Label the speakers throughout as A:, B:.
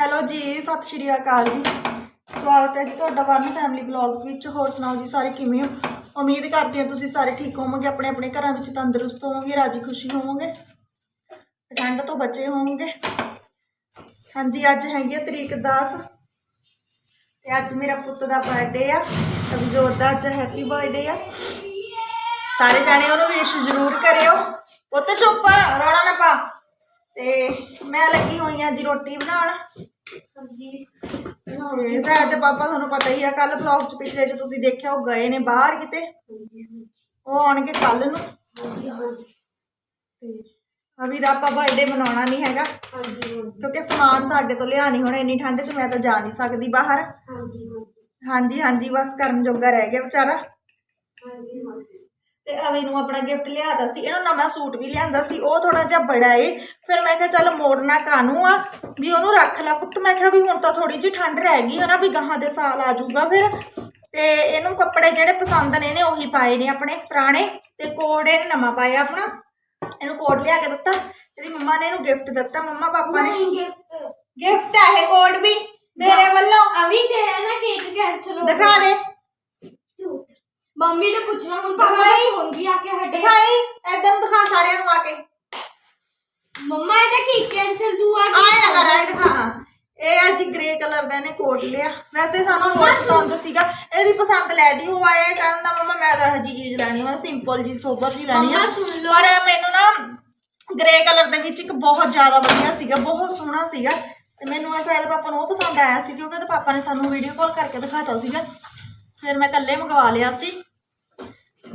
A: Hello ਜੀ, ਸਤਿ ਸ਼੍ਰੀ ਅਕਾਲ ਜੀ। ਸਵਾਗਤ ਹੈ ਜੀ ਤੁਹਾਡਾ ਵਨ ਫੈਮਿਲੀ ਬਲੌਗਸ ਵਿੱਚ। ਹੋਰ ਸੁਣਾਓ ਜੀ ਸਾਰੇ ਕਿਵੇਂ ਹੋ? ਉਮੀਦ ਕਰਦੇ ਹਾਂ ਤੁਸੀਂ ਸਾਰੇ ਠੀਕ ਹੋਵੋਗੇ ਆਪਣੇ ਆਪਣੇ ਘਰਾਂ ਵਿੱਚ ਤੰਦਰੁਸਤ ਹੋਵੋਗੇ, ਰਾਜੀ ਖੁਸ਼ੀ ਹੋਵੋਗੇ, ਠੰਡ ਤੋਂ ਬਚੇ ਹੋਵੋਗੇ। ਹਾਂਜੀ, ਅੱਜ ਹੈਗੀ ਹੈ ਤਰੀਕ 10 ਤੇ ਅੱਜ ਮੇਰਾ ਪੁੱਤ ਦਾ ਬਰਥਡੇ ਆ। ਅਭਿਜੋਤ ਦਾ ਅੱਜ ਹੈਪੀ ਬਰਥਡੇ ਆ। ਸਾਰੇ ਜਾਣੇ ਉਹਨੂੰ ਵਿਸ਼ ਜ਼ਰੂਰ ਕਰਿਓ। ਪੁੱਤ, ਚੁੱਪ, ਰੌਲਾ ਨਾ ਪਾ। ਤੇ ਮੈਂ ਲੱਗੀ ਹੋਈ ਆ ਜੀ ਰੋਟੀ ਬਣਾਉਣ। ਹਾਂਜੀ ਤੇ ਸਾਡੇ ਪਾਪਾ ਤੁਹਾਨੂੰ ਪਤਾ ਹੀ ਆ ਕੱਲ ਵਲੌਗ ਚ ਪਿਛਲੇ ਚ ਤੁਸੀਂ ਦੇਖਿਆ ਉਹ ਗਏ ਨੇ ਬਾਹਰ ਕਿਤੇ। ਉਹ ਆਉਣਗੇ ਕੱਲ ਨੂੰ। ਤੇ ਅਭੀ ਦਾ ਆਪਾਂ ਬਰਥਡੇ ਮਨਾਉਣਾ ਨਹੀਂ ਹੈਗਾ। ਕਿਉਂਕਿ ਸਮਾਨ ਸਾਡੇ ਤੋਂ ਲਿਆ ਨਹੀਂ ਹੋਣਾ ਇੰਨੀ ਠੰਡ 'ਚ ਮੈਂ ਤਾਂ ਜਾ ਨਹੀਂ ਸਕਦੀ ਬਾਹਰ। ਹਾਂਜੀ ਹਾਂਜੀ। ਬਸ ਕਰਨ ਜੋਗਾ ਰਹਿ ਗਿਆ ਵਿਚਾਰਾ। ਤੇ ਅਵੀ ਨੂੰ ਆਪਣਾ ਗਿਫਟ ਲਿਆਦਾ ਸੀ ਇਹਨੂੰ ਨਵਾਂ ਸੂਟ ਵੀ ਲਿਆਂਦਾ ਸੀ ਉਹ ਥੋੜਾ ਜਿਹਾ ਬੜਾ ਏ। ਫਿਰ ਮੈਂ ਕਿਹਾ ਚੱਲ ਮੋੜਨਾ ਕਾਨੂੰ ਆ ਵੀ ਉਹਨੂੰ ਰੱਖ ਲੈ ਪੁੱਤ। ਮੈਂ ਕਿਹਾ ਵੀ ਹੁਣ ਤਾਂ ਥੋੜੀ ਜਿਹੀ ਠੰਡ ਰਹਿ ਗਈ ਹਨਾ ਵੀ ਗਾਹਾਂ ਦੇ ਸਾਲ ਆ ਜਾਊਗਾ ਫਿਰ। ਤੇ ਇਹਨੂੰ ਕੱਪੜੇ ਜਿਹੜੇ ਪਸੰਦ ਨੇ ਇਹਨੇ ਉਹੀ ਪਾਏ ਨੇ ਆਪਣੇ ਪੁਰਾਣੇ ਤੇ ਕੋਡ ਇਹਨੇ ਨਵਾਂ ਪਾਇਆ ਆਪਣਾ। ਇਹਨੂੰ ਕੋਡ ਲਿਆ ਕੇ ਦਿੱਤਾ ਇਹਦੀ ਮੰਮਾ ਨੇ ਇਹਨੂੰ ਗਿਫਟ ਦਿੱਤਾ ਮੰਮਾ ਪਾਪਾ ਨੇ। ਗਿਫਟ ਆ ਇਹ ਕੋਡ ਵੀ ਮੇਰੇ ਵੱਲੋਂ।
B: ਅਭੀ ਤੇਰਾ ਨਾ ਕੇਕ ਕੈਂਸਲ ਹੋ
A: ਦਿਖਾ ਦੇ।
B: ਮੰਮੀ ਨੇ ਪੁੱਛਣਾ ਹੁਣ ਪਾਪਾ
A: ਦਿਖਾਈ।
B: ਦਾ ਫੋਨ ਵੀ ਆ ਕੇ ਹਟਿਆ
A: ਦਿਖਾਈ ਨੂੰ ਦਿਖਾ ਸਾਰਿਆਂ ਨੂੰ ਆ ਕੇ।
B: ਮੰਮਾ ਇਹਦਾ ਕੇਕ ਕੈਂਸਲ ਤੂੰ ਆ
A: ਆਏ ਨਾ ਕਰ ਆਏ ਦਿਖਾ। ਇਹ ਆ ਜੀ ਗ੍ਰੇ ਕਲਰ ਦਾ ਇਹਨੇ ਕੋਟ ਲਿਆ। ਵੈਸੇ ਸਾਨੂੰ ਬਹੁਤ ਪਸੰਦ ਸੀਗਾ। ਇਹਦੀ ਪਸੰਦ ਲੈ ਦੀ ਉਹ ਆਏ ਕਹਿੰਦਾ ਮਮਾ ਮੈਂ ਤਾਂ ਹਜੀ ਚੀਜ਼ ਲੈਣੀ ਆ ਸਿੰਪਲ ਜੀ ਸੋਬਰ ਜੀ ਲੈਣੀ ਆ।
B: ਮੰਮਾ ਸੁਣ ਲਓ।
A: ਪਰ ਮੈਨੂੰ ਨਾ ਗ੍ਰੇ ਕਲਰ ਦੇ ਵਿੱਚ ਇੱਕ ਬਹੁਤ ਜ਼ਿਆਦਾ ਵਧੀਆ ਸੀਗਾ ਬਹੁਤ ਸੋਹਣਾ ਸੀਗਾ। ਤੇ ਮੈਨੂੰ ਐਸਾ ਇਹਦੇ ਪਾਪਾ ਨੂੰ ਉਹ ਪਸੰਦ ਆਇਆ ਸੀ ਕਿਉਂਕਿ ਇਹਦੇ ਪਾਪਾ ਨੇ ਸਾਨੂੰ ਵੀਡੀਓ ਕਾਲ ਕਰਕੇ ਦਿਖਾਤਾ ਸੀਗਾ। ਫਿਰ ਮੈਂ ਇਕੱਲੇ ਮੰਗਵਾ ਲਿਆ ਸੀ।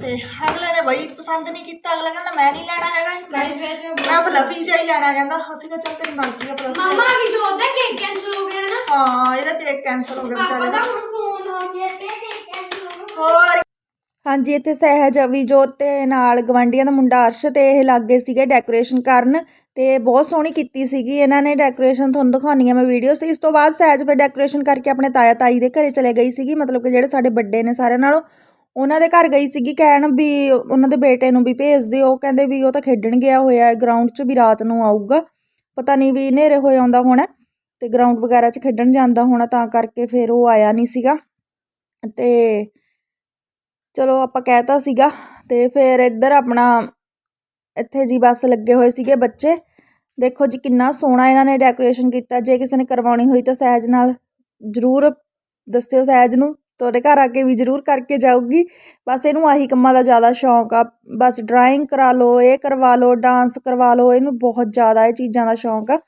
A: ਤੇ ਅਗਲੇ ਨੇ ਬਈ ਪਸੰਦ ਨਹੀਂ ਕੀਤਾ ਅਗਲਾ ਕਹਿੰਦਾ ਮੈਂ ਨਹੀਂ ਲੈਣਾ ਹੈਗਾ
B: ਗਾਇਸ ਵੈਸੇ
A: ਮੈਂ ਫਲਫੀ ਜਿਹਾ ਹੀ ਲੈਣਾ ਕਹਿੰਦਾ ਅਸੀਂ ਕਿਹਾ ਚੱਲ ਤੇਰੀ ਮਰਜ਼ੀ ਆ ਫਲਫੀ
B: ਮੰਮਾ ਵੀ ਜੋ ਉਹਦਾ ਕੇਕ ਕੈਂਸਲ ਹੋ ਗਿਆ ਨਾ।
A: ਹਾਂ ਇਹਦਾ ਕੇਕ ਕੈਨਸਲ ਹੋ ਗਿਆ
B: ਪਾਪਾ
A: ਵਿਚਾਰੇ
B: ਦਾ
A: ਦਾ।
B: ਹੁਣ ਫੋਨ ਆ ਗਿਆ ਤੇ ਕੇਕ ਕੈਂਸਲ ਹੋ ਗਿਆ।
A: ਹੋਰ? ਹਾਂਜੀ ਇੱਥੇ ਸਹਿਜ ਅਵੀਜੋਤ ਤੇ ਨਾਲ ਗਵਾਂਡੀਆਂ ਦਾ ਮੁੰਡਾ ਅਰਸ਼ ਤੇ ਇਹ ਲੱਗੇ ਸੀਗੇ ਡੈਕੋਰੇਸ਼ਨ ਕਰਨ ਤੇ ਬਹੁਤ ਸੋਹਣੀ ਕੀਤੀ ਸੀਗੀ। ਇਹਨਾਂ ਨੇ ਡੈਕੋਰੇਸ਼ਨ ਤੁਹਾਨੂੰ ਦਿਖਾਉਣੀ ਆ ਮੈਂ ਵੀਡੀਓਸ ਇਸ ਤੋਂ ਬਾਅਦ ਸਹਿਜ ਫਿਰ ਡੈਕੋਰੇਸ਼ਨ ਕਰਕੇ ਆਪਣੇ ਤਾਇਆ ਤਾਈ ਦੇ ਘਰੇ ਚਲੇ ਗਈ ਸੀਗੀ। ਮਤਲਬ ਕਿ ਜਿਹੜੇ ਸਾਡੇ ਵੱਡੇ ਨੇ ਸਾਰਿਆਂ ਨਾਲੋਂ। ਉਹਨਾਂ ਦੇ ਘਰ ਗਈ ਸੀਗੀ ਕਹਿਣ ਵੀ ਉਹਨਾਂ ਦੇ ਬੇਟੇ ਨੂੰ ਵੀ ਭੇਜ ਦਿਓ। ਉਹ ਕਹਿੰਦੇ ਵੀ ਉਹ ਤਾਂ ਖੇਡਣ ਗਿਆ ਹੋਇਆ ਗਰਾਊਂਡ 'ਚ ਵੀ ਰਾਤ ਨੂੰ ਆਊਗਾ। ਪਤਾ ਨਹੀਂ ਵੀ ਹਨੇਰੇ ਹੋਏ ਆਉਂਦਾ ਹੋਣਾ ਅਤੇ ਗਰਾਊਂਡ ਵਗੈਰਾ 'ਚ ਖੇਡਣ ਜਾਂਦਾ ਹੋਣਾ ਤਾਂ ਕਰਕੇ ਫਿਰ ਉਹ ਆਇਆ ਨਹੀਂ ਸੀਗਾ। ਅਤੇ ਚਲੋ ਆਪਾਂ ਕਹਿਤਾ ਸੀਗਾ ਅਤੇ ਫਿਰ ਇੱਧਰ ਆਪਣਾ ਇੱਥੇ ਜੀ ਬਸ ਲੱਗੇ ਹੋਏ ਸੀਗੇ ਬੱਚੇ। ਦੇਖੋ ਜੀ ਕਿੰਨਾ ਸੋਹਣਾ ਇਹਨਾਂ ਨੇ ਡੈਕੋਰੇਸ਼ਨ ਕੀਤਾ। ਜੇ ਕਿਸੇ ਨੇ ਕਰਵਾਉਣੀ ਹੋਈ ਤਾਂ ਸਹਿਜ ਨਾਲ ਜ਼ਰੂਰ ਦੱਸਿਓ ਸਹਿਜ ਨੂੰ। ਤੁਹਾਡੇ ਘਰ ਆ ਕੇ ਵੀ ਜ਼ਰੂਰ ਕਰਕੇ ਜਾਊਗੀ। ਬਸ ਇਹਨੂੰ ਆਹੀ ਕੰਮਾਂ ਦਾ ਜ਼ਿਆਦਾ ਸ਼ੌਂਕ ਆ। ਬਸ ਡਰਾਇੰਗ ਕਰਾ ਲਓ ਇਹ ਕਰਵਾ ਲਓ ਡਾਂਸ ਕਰਵਾ ਲਓ ਇਹਨੂੰ ਬਹੁਤ ਜ਼ਿਆਦਾ ਇਹ ਚੀਜ਼ਾਂ ਦਾ ਸ਼ੌਂਕ ਆ।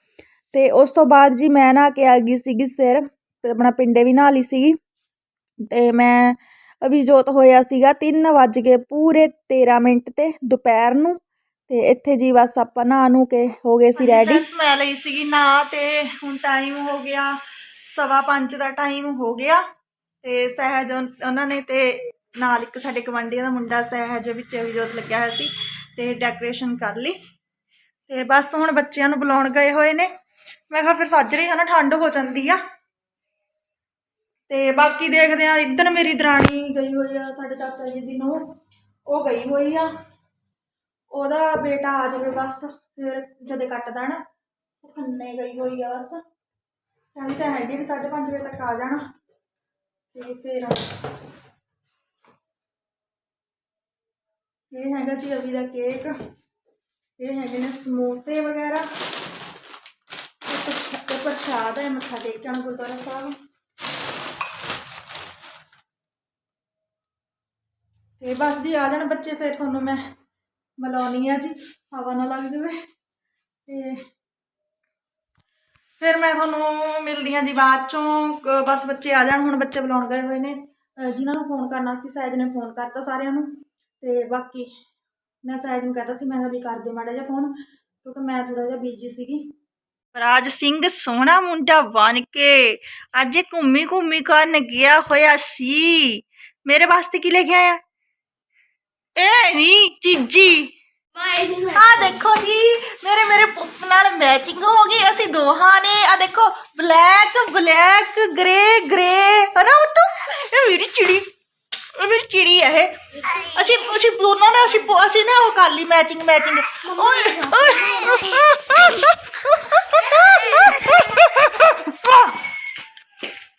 A: ਤੇ ਉਸ ਤੋਂ ਬਾਅਦ ਜੀ ਮੈਂ ਨਹਾ ਕੇ ਆ ਗਈ ਸੀਗੀ ਸਿਰ ਆਪਣਾ ਪਿੰਡੇ ਵੀ ਨਹਾ ਲਈ ਸੀਗੀ। ਤੇ ਮੈਂ ਅਭਿਜੋਤ ਹੋਇਆ ਸੀਗਾ 3 ਵੱਜ ਕੇ ਪੂਰੇ 13 ਮਿੰਟ ਤੇ ਦੁਪਹਿਰ ਨੂੰ। ਤੇ ਇੱਥੇ ਜੀ ਬਸ ਆਪਾਂ ਨਹਾ ਨੂੰ ਕੇ ਹੋ ਗਏ ਸੀ ਰੈਡੀ ਮੈਂ ਲਈ ਸੀਗੀ ਨਾ ਤੇ ਹੁਣ ਟਾਈਮ ਹੋ ਗਿਆ ਸਵਾ ਪੰਜ ਦਾ ਟਾਈਮ ਹੋ ਗਿਆ। ਤੇ ਸਹਿਜ ਉਹਨਾਂ ਨੇ ਤੇ ਨਾਲ ਇੱਕ ਸਾਡੇ ਗਵਾਂਢੀਆਂ ਦਾ ਮੁੰਡਾ ਸਹਿਜ ਵਿੱਚ ਅਭਿਜੋਤ ਲੱਗਿਆ ਹੋਇਆ ਸੀ ਤੇ ਡੈਕੋਰੇਸ਼ਨ ਕਰ ਲਈ। ਤੇ ਬਸ ਹੁਣ ਬੱਚਿਆਂ ਨੂੰ ਬੁਲਾਉਣ ਗਏ ਹੋਏ ਨੇ। ਮੈਂ ਕਿਹਾ ਫਿਰ ਸਾਜਰੇ ਹਨਾ, ਠੰਡ ਹੋ ਜਾਂਦੀ ਆ। ਤੇ ਬਾਕੀ ਦੇਖਦੇ ਆ, ਇੱਧਰ ਮੇਰੀ ਦਰਾਣੀ ਗਈ ਹੋਈ ਆ, ਸਾਡੇ ਚਾਚਾ ਜੀ ਦੀ ਨੂੰ ਉਹ ਗਈ ਹੋਈ ਆ। ਉਹਦਾ ਬੇਟਾ ਆ ਜਾਵੇ ਬਸ, ਫਿਰ ਜਦੇ ਕੱਟ ਦੇਣਾ, ਉਹ ਖੰਨੇ ਗਈ ਹੋਈ ਆ ਬਸ। ਕਹਿੰਦੀ ਤਾਂ ਹੈਗੀ ਵੀ 5:30 ਵਜੇ ਤੱਕ ਆ ਜਾਣਾ। ਤੇ ਫਿਰ ਇਹ ਹੈਗਾ ਜੀ ਅਵੀ ਦਾ ਕੇਕ। ਇਹ ਹੈਗੇ ਨੇ ਸਮੋਸੇ ਵਗੈਰਾ। ਤੇ ਪ੍ਰਸ਼ਾਦ ਹੈ ਮੱਥਾ ਟੇਕਣ ਗੁਰਦੁਆਰਾ ਸਾਹਿਬ। ਤੇ ਬਸ ਜੀ ਆ ਜਾਣ ਬੱਚੇ, ਫਿਰ ਤੁਹਾਨੂੰ ਮੈਂ ਮਿਲਾਉਣੀ ਆ ਜੀ। ਹਵਾ ਨਾ ਲੱਗ ਜਾਵੇ। ਤੇ ਫਿਰ ਮੈਂ ਤੁਹਾਨੂੰ ਮਿਲਦੀ ਹਾਂ ਜੀ ਬਾਅਦ ਚੋਂ ਬਸ ਬੱਚੇ ਆ ਜਾਣ, ਹੁਣ ਬੱਚੇ ਬੁਲਾਉਣ ਗਏ ਹੋਏ ਨੇ। ਅਹ ਜਿਨ੍ਹਾਂ ਨੂੰ ਫੋਨ ਕਰਨਾ ਸੀ ਸਹਿਜ ਨੇ ਫੋਨ ਕਰਤਾ ਸਾਰਿਆਂ ਨੂੰ। ਤੇ ਬਾਕੀ ਮੈਂ ਸਹਿਜ ਨੂੰ ਕਹਤਾ ਸੀ, ਮੈਂ ਕਿਹਾ ਵੀ ਕਰ ਦੇ ਮਾੜਾ ਜਿਹਾ ਫੋਨ, ਕਿਉਂਕਿ ਮੈਂ ਥੋੜਾ ਜਿਹਾ ਬੀਜੀ ਸੀਗੀ। ਰਾਜ ਸਿੰਘ, ਸੋਹਣਾ ਮੁੰਡਾ ਬਣ ਕੇ ਅੱਜ ਘੁੰਮੀ ਘੁੰਮੀ ਕਰਨ ਗਿਆ ਹੋਇਆ ਸੀ। ਮੇਰੇ ਵਾਸਤੇ ਕੀ ਲੈ ਕੇ ਆਇਆ? ਇਹ ਨਹੀਂ ਚੀਜੀ। ਆ ਦੇਖੋ ਜੀ ਮੇਰੇ ਮੇਰੇ ਪੁੱਤ ਨਾਲ ਮੈਚਿੰਗ ਹੋ ਗਈ ਅਸੀਂ ਦੋਹਾਂ ਨੇ ਆ ਦੇਖੋ ਬਲੈਕ ਬਲੈਕ ਗ੍ਰੇ ਗ੍ਰੇ ਹਨਾ ਉਹ ਇਹ ਮੇਰੀ ਚਿੜੀ ਇਹ ਮੇਰੀ ਚਿੜੀ ਹੈ ਇਹ ਅਸੀਂ ਅਸੀਂ ਦੋਨਾਂ ਨੇ ਅਸੀਂ ਅਸੀਂ ਨਾ ਉਹ ਕਰ ਲਈ ਮੈਚਿੰਗ ਮੈਚਿੰਗ ਓਏ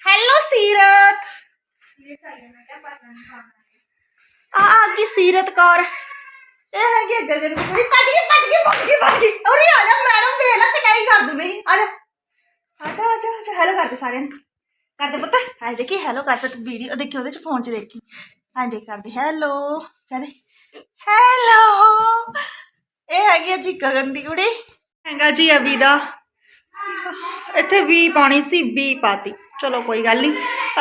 A: ਹੈਲੋ ਸੀਰਤ ਆ ਆ ਗਈ ਸੀਰਤ ਕੌਰ ਇਹ ਹੈਗੀ ਆ ਗਗਨ ਕੁੜੀ। ਭੱਜ ਗਈ ਭੱਜ ਗਈ ਭੱਜ ਗਈ ਭੱਜ ਗਈ। ਉਰੇ ਆ ਜਾ ਮੈਡਮ ਦੇ ਲੈ ਕਟਾਈ ਕਰ ਦੂੰ ਨਹੀਂ ਆ ਜਾ। ਆ ਜਾ ਆ ਜਾ ਆ ਜਾ। ਹੈਲੋ ਕਰਦੇ ਸਾਰਿਆਂ ਨੂੰ। ਕਰਦੇ ਪੁੱਤ। ਹਾਂ ਦੇਖੀ ਹੈਲੋ ਕਰਦਾ ਤੂੰ ਵੀਡੀਓ ਦੇਖੀ, ਉਹਦੇ ਚ ਫੋਨ ਚ ਦੇਖੀ। ਹਾਂ ਦੇਖ ਕਰਦੇ ਹੈਲੋ ਕਹਦੇ ਹੈਲੋ ਇਹ ਹੈਗੀ ਆ ਜੀ ਗਗਨ ਦੀ ਕੁੜੀ। ਹੈਗਾ ਜੀ ਅਬੀ ਦਾ। ਇੱਥੇ ਵੀ ਪਾਣੀ ਸੀ, ਵੀ ਪਾਤੀ। ਚਲੋ ਕੋਈ ਗੱਲ ਨਹੀਂ